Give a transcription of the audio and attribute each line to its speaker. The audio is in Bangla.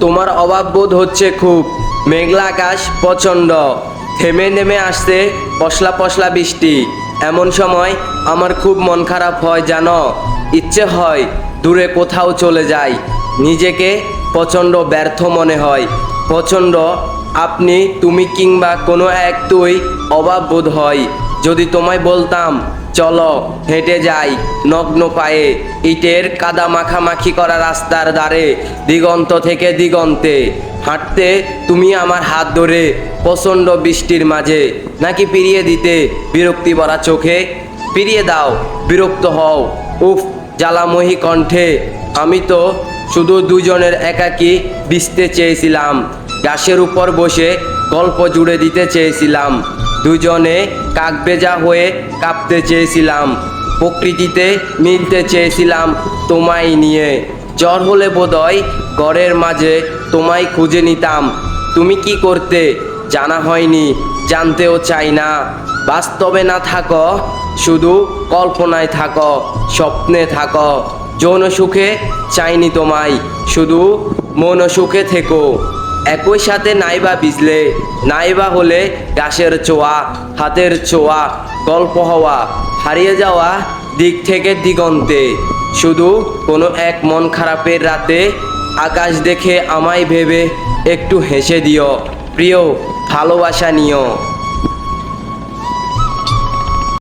Speaker 1: তোমার অভাব বোধ হচ্ছে খুব। মেঘলা আকাশ প্রচণ্ড। থেমে নেমে আসছে পশলা পশলা বৃষ্টি। এমন সময় আমার খুব মন খারাপ হয়, জানো? ইচ্ছে হয় দূরে কোথাও চলে যাই। নিজেকে প্রচণ্ড ব্যর্থ মনে হয়। প্রচণ্ড আপনি, তুমি কিংবা কোনো এক তুই অভাব বোধ হয়। যদি তোমায় বলতাম চলো, হেঁটে যাই। নগ্ন পায়ে ইটের কাদা মাখামাখি করা রাস্তার ধারে, দিগন্ত থেকে দিগন্তে। হাঁটতে তুমি আমার হাত ধরে, প্রচণ্ড বৃষ্টির মাঝে। নাকি পিরিয়ে দিতে বিরক্তি ভরা চোখে? পিরিয়ে দাও, বিরক্ত হও। উফ, জ্বালাময়ী কণ্ঠে, আমি তো শুধু দুজনের একাকি বিছতে চেয়েছিলাম। গাছের উপর বসে গল্প জুড়ে দিতে চেয়েছিলাম। দুজনে কাকবেজা হয়ে কাঁপতে চেয়েছিলাম। প্রকৃতিতে মিলতে চেয়েছিলাম তোমায় নিয়ে। জ্বর হলে বোধহয় ঘরের মাঝে তোমায় খুঁজে নিতাম। তুমি কি করতে জানা হয়নি, জানতেও চাই না। বাস্তবে না থাকো, শুধু কল্পনায় থাকো, স্বপ্নে থাকো। যৌন সুখে চাইনি তোমায়, শুধু মন সুখে থেকো। একই সাথে নাইবা বিজলে, নাইবা হলে গাছের চোয়া হাতের চোয়া গল্প হওয়া, হারিয়ে যাওয়া দিক থেকে দিগন্তে। শুধু কোনো এক মন খারাপের রাতে আকাশ দেখে আমায় ভেবে একটু হেসে দিও। প্রিয়, ভালোবাসা নিও।